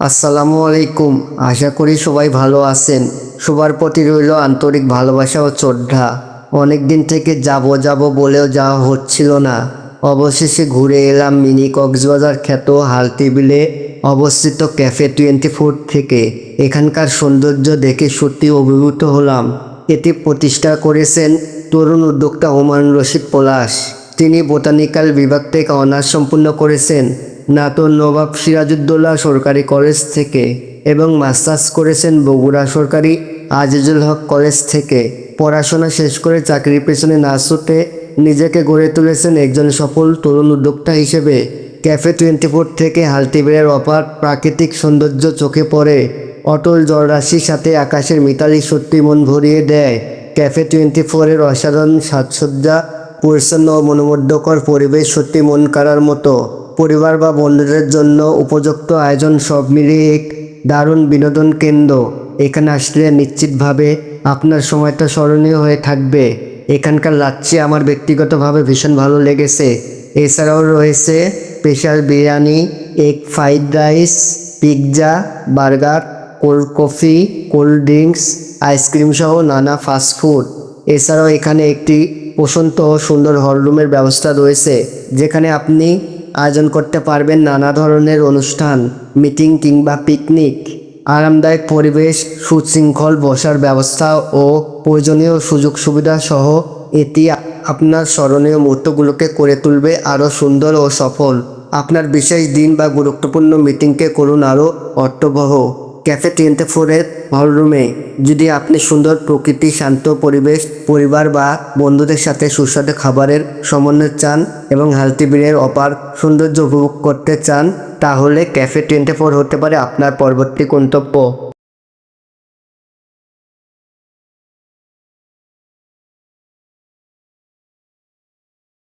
আসসালামু আলাইকুম। আশা করি সবাই ভালো আছেন। সবার প্রতি রইল আন্তরিক ভালোবাসা ও শ্রদ্ধা। অনেক দিন থেকে যাব যাব বলেও যাওয়া হচ্ছিল না। অবশেষে ঘুরে এলাম মিনি কক্সবাজার খ্যাত হালতি বিলে অবস্থিত ক্যাফে টোয়েন্টি ফোর থেকে। এখানকার সৌন্দর্য দেখে সত্যি অভিভূত হলাম। এটি প্রতিষ্ঠা করেছেন তরুণ উদ্যোক্তা হুমায়ুন রশিদ পলাশ। তিনি বোটানিক্যাল বিভাগ থেকে অনার্স সম্পূর্ণ করেছেন। নাটোর নবাব সিরাজউদ্দৌলা সরকারি কলেজ থেকে এবং মাস্টার্স করেছেন বগুড়া সরকারি আজিজুল হক কলেজ থেকে। পড়াশোনা শেষ করে চাকরির পেছনে না ছুটে নিজেকে গড়ে তুলেছেন একজন সফল তরুণ উদ্যোক্তা হিসেবে। ক্যাফে টোয়েন্টি ফোর থেকে হালটিবেড়ের অপার প্রাকৃতিক সৌন্দর্য চোখে পড়ে। অটল জলরাশির সাথে আকাশের মিতালি সত্যি মন ভরিয়ে দেয়। ক্যাফে টোয়েন্টি ফোরের অসাধারণ সাজসজ্জা পরিচ্ছন্ন ও মনোমুগ্ধকর পরিবেশ সত্যি মন কাড়ার মতো। পরিবার বা বন্ধুদের জন্য উপযুক্ত আয়োজন সব মিলিয়ে এক দারুণ বিনোদন কেন্দ্র। এখানে আসলে নিশ্চিতভাবে আপনার সময়টা স্মরণীয় হয়ে থাকবে। এখানকার লাচ্ছি আমার ব্যক্তিগতভাবে ভীষণ ভালো লেগেছে। এছাড়াও রয়েছে special biryani egg fried rice, pizza, burger, cold coffee, cold drinks, ice cream সহ নানা ফাস্টফুড এছাড়াও এখানে একটি প্রশান্ত সুন্দর হলরুমের ব্যবস্থা রয়েছে, যেখানে আপনি আয়োজন করতে পারবেন নানা ধরনের অনুষ্ঠান, মিটিং কিংবা পিকনিক, আরামদায়ক পরিবেশ, সুশৃঙ্খল বসার ব্যবস্থা ও প্রয়োজনীয় সুযোগ সুবিধা সহ এটি আপনার স্মরণীয় মুহূর্তগুলোকে করে তুলবে আরও সুন্দর ও সফল। আপনার বিশেষ দিন বা গুরুত্বপূর্ণ মিটিংকে করুন আরও অর্থবহ। ক্যাফে টোয়েন্টি ফোরের হলরুমে যদি আপনি সুন্দর প্রকৃতি, শান্ত পরিবেশ, পরিবার বা বন্ধুদের সাথে সুস্বাদু খাবারের সমন্বয় চান এবং হালতি বিনের অপার সৌন্দর্য উপভোগ করতে চান, তাহলে ক্যাফে টোয়েন্টি ফোর হতে পারে আপনার পরবর্তী গন্তব্য।